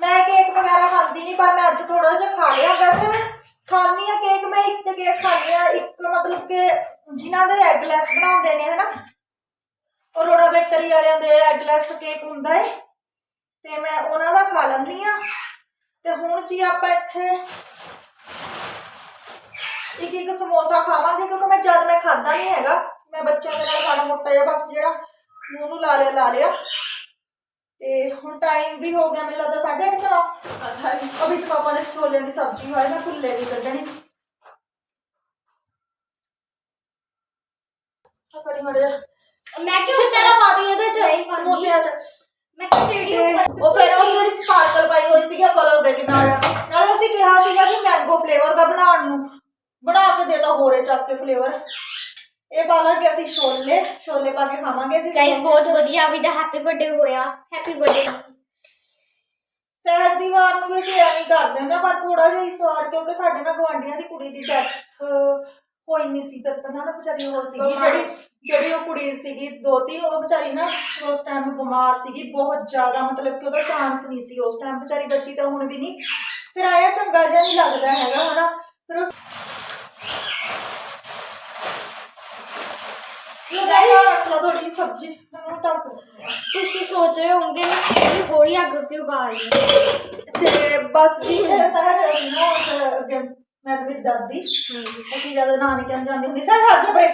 E: ਮੈਂ
A: ਕੇਕ ਵਗੈਰਾ ਖਾਂਦੀ ਨਹੀਂ ਪਰ ਮੈਂ ਅੱਜ ਥੋੜਾ ਜਿਹਾ ਖਾ ਲਿਆ। ਵੈਸੇ ਮੈਂ ਖਾਂਦੀ ਆ ਕੇਕ, ਮੈਂ ਇੱਕ ਕੇਕ ਖਾਂਦੀ ਆ ਇੱਕ ਮਤਲਬ ਕਿ ਜਿਨ੍ਹਾਂ ਦੇ ਐਗਲੈਸ ਬਣਾਉਂਦੇ ਨੇ, ਹਨਾ? ਅਰੋੜਾ ਬੇਕਰੀ ਵਾਲਿਆਂ ਦੇ ਐਗਲੈਸ ਕੇਕ ਹੁੰਦਾ ਏ, ਤੇ ਮੈਂ ਉਹਨਾਂ ਦਾ ਖਾ ਲੈਂਦੀ ਆ ਤੇ ਹੁਣ ਜੀ ਆਪਾਂ ਇੱਥੇ ਇੱਕ ਇੱਕ ਸਮੋਸਾ ਖਾਵਾਂਗੇ, ਕਿਉਂਕਿ ਮੈਂ ਜਦ ਮੈਂ ਖਾਦਾ ਨਹੀਂ ਹੈਗਾ, ਮੈਂ ਬੱਚਿਆਂ ਦੇ ਨਾਲ ਖਾਣਾ ਮੋਟਾ ਜਿਹਾ ਬਸ ਜਿਹੜਾ ਮੂੰਹ ਨੂੰ ਲਾ ਲਿਆ ਲਾ ਲਿਆ। ਤੇ ਹੁਣ ਟਾਈਮ ਵੀ ਹੋ ਗਿਆ ਮੈਨੂੰ ਲੱਗਦਾ 8:30 ਕਰਾ ਉਹ ਵਿੱਚ ਪਾਪਾ ਨੇ ਛੋਲਿਆਂ ਦੀ ਸਬਜ਼ੀ ਹੋਈ ਮੈਂ ਭੁੱਲੇ ਵੀ ਕੱਢਣੀ ਆ ਕੜੀ ਮੜੇ
C: ਮੈਂ ਕਿਉਂ
A: ਚਿੱਟੇ ਨਾ ਪਾ ਦੀ ਇਹਦੇ
C: ਨਹੀਂ
A: ਚ
C: ਪਾਉਂਦੀ।
A: ਸਮੋਸਿਆਂ ਚ।
C: ਮੈਂ ਕਿਹਾ ਜਿਹੜੀ
A: ਤੇ
C: ਉੱਪਰ
A: ਉਹ ਫਿਰ ਉਹ ਜਿਹੜੀ ਸਪਾਰਕਲ ਪਾਈ ਹੋਈ ਸੀਗੀ ਕਲਰ ਦੇ ਕਿਨਾਰੇ ਨਾਲੇ ਅਸੀਂ ਕਿਹਾ ਸੀਗਾ ਕਿ ਮੈਂਗੋ ਫਲੇਵਰ ਦਾ ਬਣਾਉਣ ਨੂੰ। ਬਣਾ ਕੇ ਦੇ ਦੋ ਹੋਰੇ ਚੱਕ ਕੇ ਫਲੇਵਰ ਇਹ ਪਾ ਲਾਂਗੇ ਅਸੀਂ ਛੋਲੇ ਛੋਲੇ ਪਾ ਕੇ ਖਾਵਾਂਗੇ ਅਸੀਂ
C: ਗਾਇਸ ਬਹੁਤ। ਵਧੀਆ ਵੀ ਦਾ ਹੈਪੀ ਬਰਥਡੇ ਹੋਇਆ। ਹੈਪੀ ਬਰਥਡੇ
A: ਸਹਿਜ ਦੀ ਵਾਰ ਨੂੰ ਵੀ ਅਸੀਂ ਐਵੇਂ ਕਰਦੇ ਹਾਂ, ਪਰ ਥੋੜਾ ਜਿਹਾ ਇਸ ਵਾਰ ਕਿਉਂਕਿ ਸਾਡੇ ਨਾਲ ਗਵਾਂਢੀਆਂ ਦੀ ਕੁੜੀ ਦੀ ਡੈਥ ਹੋਈ ਨਹੀਂ ਸੀ। ਤਾਂ ਨਾ ਵਿਚਾਰੀ ਉਹ ਸੀਗੀ। ਜਿਹੜੀ ਜਿਹੜੀ ਉਹ ਕੁੜੀ ਸੀਗੀ ਦੋਤੀ ਉਹ ਵਿਚਾਰੀ ਨਾ ਉਸ ਟਾਈਮ ਬਿਮਾਰ ਸੀਗੀ ਬਹੁਤ ਜ਼ਿਆਦਾ ਮਤਲਬ ਕਿ ਉਹਦਾ ਚਾਂਸ ਨਹੀਂ ਸੀ। ਉਸ ਟਾਈਮ ਵਿਚਾਰੀ ਬੱਚੀ ਤਾਂ ਹੁਣ ਵੀ ਨਹੀਂ ਫਿਰ ਆਇਆ ਚੰਗਾ ਜਿਹਾ ਨਹੀਂ ਲੱਗਦਾ ਹੈਗਾ ਹਨਾ? ਫਿਰ ਉਸ ਲਗਾਇਆ ਰੱਖ ਲਾ ਥੋੜੀ ਜਿਹੀ ਸਬਜ਼ੀ ਮੈਨੂੰ ਟੱਕ
C: ਤੁਸੀਂ ਸੋਚ ਰਹੇ ਹੋਵੋਗੇ ਕਿ ਹੋੜੀ ਅੱਗ ਕਿਉਂ ਬਾਲ
A: ਤੇ ਬਸ ਜੀ ਇਹ ਸਹਿਜ ਅਸੀਂ ਨਾ ਉਸ ਅੱਗੇ ਮੈਂ ਤੇ ਮੇਰੀ ਦਾਦੀ ਅਸੀਂ ਜਦ ਨਾਨਕਿਆਂ ਨੂੰ ਜਾਂਦੇ ਹੁੰਦੇ ਸਹਿਜ ਹੱਥ ਜਬਰੇ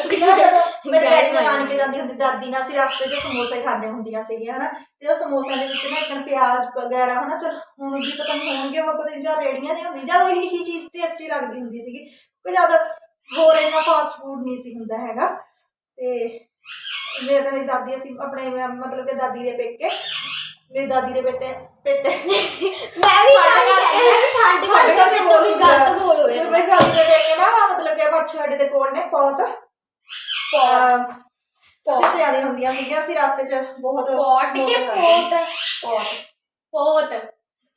A: ਅਸੀਂ ਨਾ ਜਦੋਂ ਮੇਰੇ ਡੈਡੀ ਦੇ ਨਾਨਕੇ ਜਾਂਦੀ ਹੁੰਦੀ ਦਾਦੀ ਨਾਲ ਅਸੀਂ ਰਸਤੇ 'ਚ ਸਮੋਸੇ ਖਾਂਦੇ ਹੁੰਦੀਆਂ ਸੀਗੀਆਂ ਹਨਾ ਤੇ ਉਹ ਸਮੋਸਿਆਂ ਦੇ ਵਿੱਚ ਨਾ ਇੱਕ ਪਿਆਜ਼ ਵਗੈਰਾ ਹਨਾ ਚਲ ਹੁਣ ਵੀ ਪਤਾ ਨਹੀਂ ਹੋਣਗੇ ਉਹ ਪਤਾ ਨਹੀਂ ਜਾਂ ਰੇੜੀਆਂ ਦੀ ਹੁੰਦੀ ਜਾਂ ਉਹੀ ਹੀ ਚੀਜ਼ ਟੇਸਟੀ ਲੱਗਦੀ ਹੁੰਦੀ ਸੀਗੀ ਕੋਈ ਜ਼ਿਆਦਾ ਹੋਰ ਇੰਨਾ ਫਾਸਟ ਫੂਡ ਨਹੀਂ ਸੀ ਹੁੰਦਾ ਹੈਗਾ। ਤੇ ਮੇਰੇ ਤੇ ਮੇਰੀ ਦਾਦੀ ਅਸੀਂ ਆਪਣੇ ਮਤਲਬ ਕਿ ਦਾਦੀ ਦੇ ਪੇਕੇ ਮੇਰੀ ਦਾਦੀ ਦੇ ਬੇਟੇ ਪੇਟੇ
C: ਮੈਂ ਵੀ ਤਾਂ ਨਹੀਂ ਕਹਿੰਦਾ ਠੰਡ
A: ਸਾਡੇ ਘਰ ਦੇ
C: ਤੋਂ ਵੀ ਗਲਤ ਬੋਲ ਹੋਇਆ।
A: ਮੇਰੇ ਦਾਦੀ ਦੇ ਪੇਕੇ ਨਾ ਮਤਲਬ ਕਿ ਮੱਛੜ ਦੇ ਕੋਲ ਨੇ ਬਹੁਤ। ਬਹੁਤ। ਅਸੀਂ ਸਿਆਣੇ ਹੁੰਦੀਆਂ ਸੀਗੀਆਂ ਅਸੀਂ ਰਸਤੇ 'ਚ ਬਹੁਤ
C: ਪੋਟ ਕੇ
A: ਸਮੋਸੇ ਖਾਂਦੇ।
C: ਪੋਤ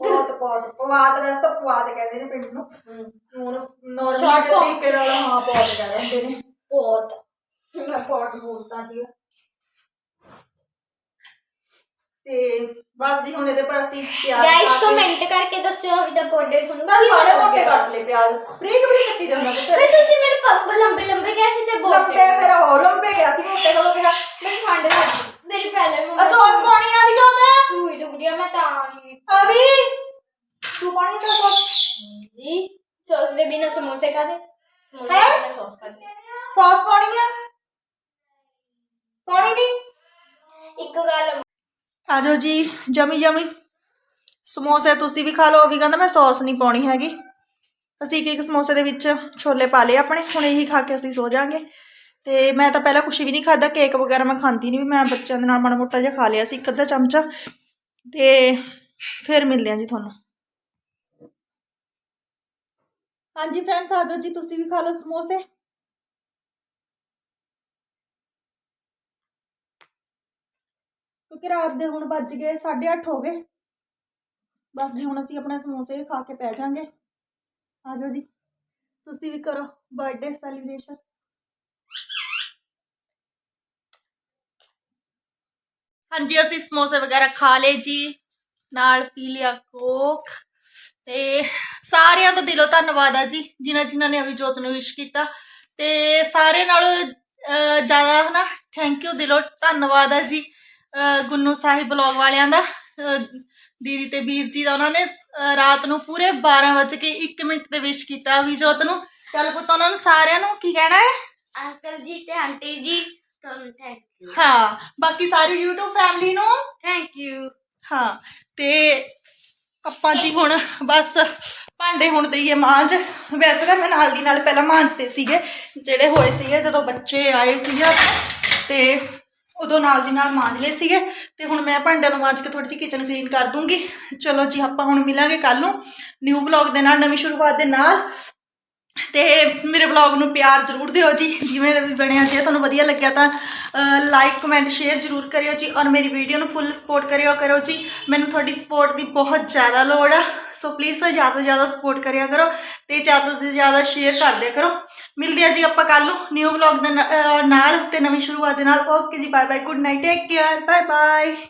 A: ਬਹੁਤ ਬਹੁਤ ਬਹੁਤ ਪਵਾਤ ਵੈਸੇ ਤਾਂ ਪਵਾਤ ਕਹਿੰਦੇ ਨੇ ਪਿੰਡ ਨੂੰ। ਹੁਣ ਨੋਰਮਲ
C: Short form।
A: ਤਰੀਕੇ ਨਾਲ ਹਾਂ ਪਵਾਤ ਕਹਿੰਦੇ ਹੁੰਦੇ ਨੇ।
C: ਪੋਤ ਮੈਂ ਪੋਟ ਬੋਲਦਾ ਸੀ
A: ਤੇ ਬਸ ਜੀ ਹੁਣ ਇਹਦੇ ਪਰ ਅਸੀਂ ਪਿਆਜ਼
C: ਗਾਇਸ
A: ਪਾ ਕੇ-
C: ਕਮੈਂਟ ਕਰਕੇ ਦੱਸਿਓ ਵੀ ਦਾ ਬਰਥਡੇ ਤੁਹਾਨੂੰ
A: ਸਰ
C: ਕਿਵੇਂ
A: ਵਾਲੇ
C: ਲੱਗਿਆ।
A: ਮੋਟੇ ਕੱਟ ਲੈ ਪਿਆਜ਼। ਬਰੀਕ ਬਰੀਕ ਕੱਟੀ ਜਾਂਦਾ
C: ਫਿਰ
A: ਪੁੱਤ
C: ਤੁਸੀਂ ਮੇਰੇ ਪੱਗ ਲੰਬੇ ਲੰਬੇ ਕੈਸੇ ਤੇ ਬੋਲਦੇ
A: ਲੰਬੇ ਫਿਰ ਹੋ ਲੰਬੇ ਗਿਆ ਸੀ ਮੋਟੇ ਕਦੋਂ ਕਿਹਾ?
C: ਮੈਨੂੰ ਠੰਡ ਲੱਗਦੀ ਮੇਰੀ ਪਹਿਲੇ ਮੰਮਾ
A: ਅਸੋਸ ਪਾਣੀ ਆਂਦੀ ਚਾਹੁੰਦਾ
C: ਤੂੰ ਹੀ ਡੁੱਬ ਗਿਆ ਮੈਂ ਤਾਂ ਨਹੀਂ
A: ਅਭੀ ਤੂੰ ਪਾਣੀ ਸਾ ਸੋਸ?
C: ਜੀ ਸੌਸ ਦੇ ਬਿਨਾ ਸਮੋਸੇ ਖਾਦੇ ਸਮੋਸੇ
A: ਹੈਂ?
C: ਦੇ ਬਿਨਾ ਸੌਸ ਖਾਦੇ
A: ਸੌਸ ਪਾਣੀ ਆ? ਪਾਣੀ ਨਹੀਂ
C: ਇੱਕ ਗੱਲ
A: ਆਜੋ ਜੀ ਜਮੀ ਜਮੀ। ਸਮੋਸੇ ਤੁਸੀਂ ਵੀ ਖਾ ਲਓ ਵੀ ਕਹਿੰਦਾ ਮੈਂ ਸੌਸ ਨਹੀਂ ਪਾਉਣੀ ਹੈਗੀ। ਅਸੀਂ ਇੱਕ ਇੱਕ ਸਮੋਸੇ ਦੇ ਵਿੱਚ ਛੋਲੇ ਪਾ ਲਏ ਆਪਣੇ ਹੁਣ ਇਹੀ ਖਾ ਕੇ ਅਸੀਂ ਸੋ ਜਾਾਂਗੇ। ਤੇ ਮੈਂ ਤਾਂ ਪਹਿਲਾਂ ਕੁਝ ਵੀ ਨਹੀਂ ਖਾਦਾ ਕੇਕ ਵਗੈਰਾ ਮੈਂ ਖਾਂਦੀ ਨਹੀਂ ਵੀ ਮੈਂ ਬੱਚਿਆਂ ਦੇ ਨਾਲ ਮਾੜਾ ਮੋਟਾ ਜਿਹਾ ਖਾ ਲਿਆ ਸੀ, ਇੱਕ ਅੱਧਾ ਚਮਚਾ ਤੇ ਫਿਰ ਮਿਲਦੇ ਹਾਂ ਜੀ ਤੁਹਾਨੂੰ। ਹਾਂਜੀ ਫਰੈਂਡਸ ਆਜੋ ਜੀ, ਤੁਸੀਂ ਵੀ ਖਾ ਲਓ ਸਮੋਸੇ। ਕਿਉਂਕਿ ਰਾਤ ਦੇ ਹੁਣ ਵੱਜ ਗਏ 8:30 ਹੋ ਗਏ। ਬਸ ਜੀ, ਹੁਣ ਅਸੀਂ ਆਪਣੇ ਸਮੋਸੇ ਖਾ ਕੇ ਪੈ ਜਾਾਂਗੇ। ਜਾਓ ਜੀ, ਤੁਸੀਂ ਵੀ ਕਰੋ ਬਰਥਡੇ ਸੈਲੀਬ੍ਰੇਸ਼ਨ ਹਾਂਜੀ, ਅਸੀਂ ਸਮੋਸੇ ਵਗੈਰਾ ਖਾ ਲਏ ਜੀ। ਨਾਲ ਪੀ ਲਿਆ ਕੋਕ। ਤੇ ਸਾਰਿਆਂ ਦਾ ਦਿਲੋਂ ਧੰਨਵਾਦ ਆ ਜੀ, ਜਿਨ੍ਹਾਂ ਜਿਨ੍ਹਾਂ ਨੇ ਅਭਿਜੋਤ ਨੂੰ ਵਿਸ਼ ਕੀਤਾ। ਤੇ ਸਾਰੇ ਨਾਲ ਜ਼ਿਆਦਾ ਹਨਾ ਥੈਂਕ ਯੂ ਦਿਲੋਂ ਧੰਨਵਾਦ ਆ ਜੀ, ਅਹ, ਗੁੰਨੂ ਸਾਹਿਬ ਬਲੌਗ ਵਾਲਿਆਂ ਦਾ। ਦੀਦੀ ਤੇ ਵੀਰ ਜੀ ਦਾ ਉਹਨਾਂ ਨੇ ਰਾਤ ਨੂੰ ਪੂਰੇ 12 ਵਜੇ ਕੇ 1 ਮਿੰਟ ਤੇ ਵਿਸ਼ ਕੀਤਾ ਅਭਿਜੋਤ ਨੂੰ। ਚੱਲ ਪੁੱਤ, ਉਹਨਾਂ ਨੂੰ ਸਾਰਿਆਂ ਨੂੰ ਕੀ ਕਹਿਣਾ ਹੈ?
C: ਅੰਕਲ ਜੀ ਤੇ ਆਂਟੀ ਜੀ ਤੁਹਾਨੂੰ ਥੈਂਕ ਯੂ
A: ਹਾਂ ਬਾਕੀ ਸਾਰੀ YouTube ਫੈਮਿਲੀ ਨੂੰ
C: ਥੈਂਕ ਯੂ
A: ਹਾਂ ਤੇ ਆਪਾਂ ਜੀ ਹੁਣ ਬਸ ਭਾਂਡੇ ਹੁਣ ਦਈਏ ਮਾਂਜ। ਵੈਸੇ ਤਾਂ ਮੈਂ ਨਾਲ ਦੀ ਨਾਲ ਪਹਿਲਾਂ ਮਾਂਜਤੇ ਸੀਗੇ ਜਿਹੜੇ ਹੋਏ ਸੀਗੇ ਜਦੋਂ ਬੱਚੇ ਆਏ ਸੀਗੇ ਤੇ ਉਦੋਂ ਨਾਲ ਦੀ ਨਾਲ ਮਾਂਜ ਲਏ ਸੀਗੇ। ਤੇ ਹੁਣ ਮੈਂ ਭਾਂਡਿਆਂ ਨੂੰ ਮਾਂਜ ਕੇ ਥੋੜੀ ਜਿਹੀ ਕਿਚਨ ਕਲੀਨ ਕਰ ਦੂੰਗੀ। ਚਲੋ ਜੀ ਆਪਾਂ ਹੁਣ ਮਿਲਾਂਗੇ ਕੱਲ ਨੂੰ। ਨਿਊ ਵਲੌਗ ਦੇ ਨਾਲ ਨਵੀਂ ਸ਼ੁਰੂਆਤ ਦੇ ਨਾਲ। ਤੇ ਮੇਰੇ ਵਲੌਗ ਨੂੰ ਪਿਆਰ ਜ਼ਰੂਰ ਦਿਓ ਜੀ। ਜਿਵੇਂ ਦਾ ਵੀ ਬਣਿਆ ਜੇ ਤੁਹਾਨੂੰ ਵਧੀਆ ਲੱਗਿਆ ਤਾਂ ਲਾਈਕ ਕਮੈਂਟ ਸ਼ੇਅਰ ਜ਼ਰੂਰ ਕਰਿਓ ਜੀ ਔਰ ਮੇਰੀ ਵੀਡੀਓ ਨੂੰ ਫੁੱਲ ਸਪੋਰਟ ਕਰਿਓ ਕਰੋ ਜੀ। ਮੈਨੂੰ ਤੁਹਾਡੀ ਸਪੋਰਟ ਦੀ ਬਹੁਤ ਜ਼ਿਆਦਾ ਲੋੜ ਆ। ਸੋ ਪਲੀਜ਼ ਜ਼ਿਆਦਾ ਤੋਂ ਜ਼ਿਆਦਾ ਸਪੋਰਟ ਕਰਿਆ ਕਰੋ ਤੇ ਜ਼ਿਆਦਾ ਤੋਂ ਜ਼ਿਆਦਾ ਸ਼ੇਅਰ ਕਰ ਲਿਆ ਕਰੋ। ਮਿਲਦੇ ਆ ਜੀ ਆਪਾਂ ਕੱਲ ਨੂੰ ਨਿਊ ਵਲੌਗ ਦੇ ਨਾਲ ਤੇ ਨਵੀਂ ਸ਼ੁਰੂਆਤ ਦੇ ਨਾਲ। ਓਕੇ ਜੀ bye bye good night take care bye bye